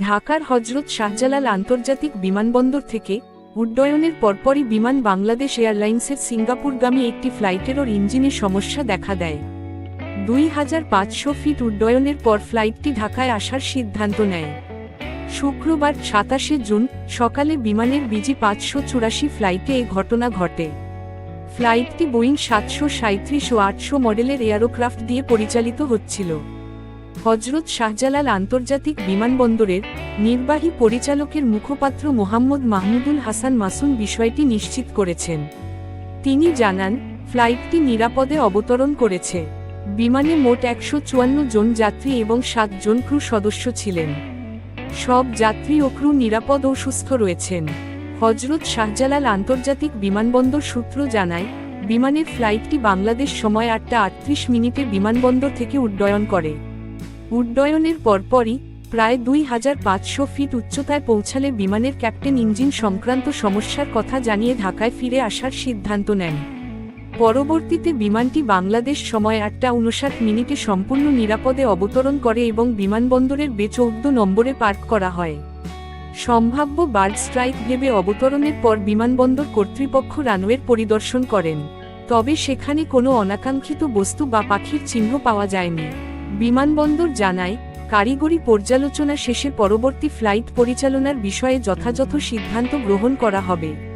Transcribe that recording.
ঢাকার হজরত শাহজালাল আন্তর্জাতিক বিমানবন্দর থেকে উড্ডয়নের পরপরই বিমান বাংলাদেশ এয়ারলাইন্সের সিঙ্গাপুরগামী একটি ফ্লাইটেরও ইঞ্জিনে সমস্যা দেখা দেয়। দুই হাজার পাঁচশো ফিট উড্ডয়নের পর ফ্লাইটটি ঢাকায় আসার সিদ্ধান্ত নেয়। শুক্রবার সাতাশে জুন সকালে বিমানের বিজি পাঁচশো চুরাশি ফ্লাইটে এ ঘটনা ঘটে। ফ্লাইটটি বোয়িং সাতশো সাঁত্রিশ ও আটশো মডেলের এয়ারোক্রাফট দিয়ে পরিচালিত হচ্ছিল। হজরত শাহজালাল আন্তর্জাতিক বিমানবন্দরের নির্বাহী পরিচালকের মুখপাত্র মোহাম্মদ মাহমুদুল হাসান মাসুম বিষয়টি নিশ্চিত করেছেন। তিনি জানান, ফ্লাইটটি নিরাপদে অবতরণ করেছে। বিমানে মোট একশো চুয়ান্ন জন যাত্রী এবং সাত জন ক্রু সদস্য ছিলেন। সব যাত্রী ও ক্রু নিরাপদ ও সুস্থ রয়েছেন। হজরত শাহজালাল আন্তর্জাতিক বিমানবন্দর সূত্র জানায়, বিমানের ফ্লাইটটি বাংলাদেশ সময় আটটা আটত্রিশ মিনিটে বিমানবন্দর থেকে উড্ডয়ন করে। উড্ডয়নের পরপরই প্রায় দুই হাজার পাঁচশো ফিট উচ্চতায় পৌঁছালে বিমানের ক্যাপ্টেন ইঞ্জিন সংক্রান্ত সমস্যার কথা জানিয়ে ঢাকায় ফিরে আসার সিদ্ধান্ত নেন। পরবর্তীতে বিমানটি বাংলাদেশ সময় আটটা উনষাট মিনিটে সম্পূর্ণ নিরাপদে অবতরণ করে এবং বিমানবন্দরের বে চৌদ্দ নম্বরে পার্ক করা হয়। সম্ভাব্য বার্ড স্ট্রাইক ভেবে অবতরণের পর বিমানবন্দর কর্তৃপক্ষ রানওয়ের পরিদর্শন করেন, তবে সেখানে কোনো অনাকাঙ্ক্ষিত বস্তু বা পাখির চিহ্ন পাওয়া যায়নি। বিমানবন্দর জানায় কারিগরি পর্যালোচনা শেষে পরবর্তী ফ্লাইট পরিচালনার বিষয়ে যথাযথ সিদ্ধান্ত গ্রহণ করা হবে।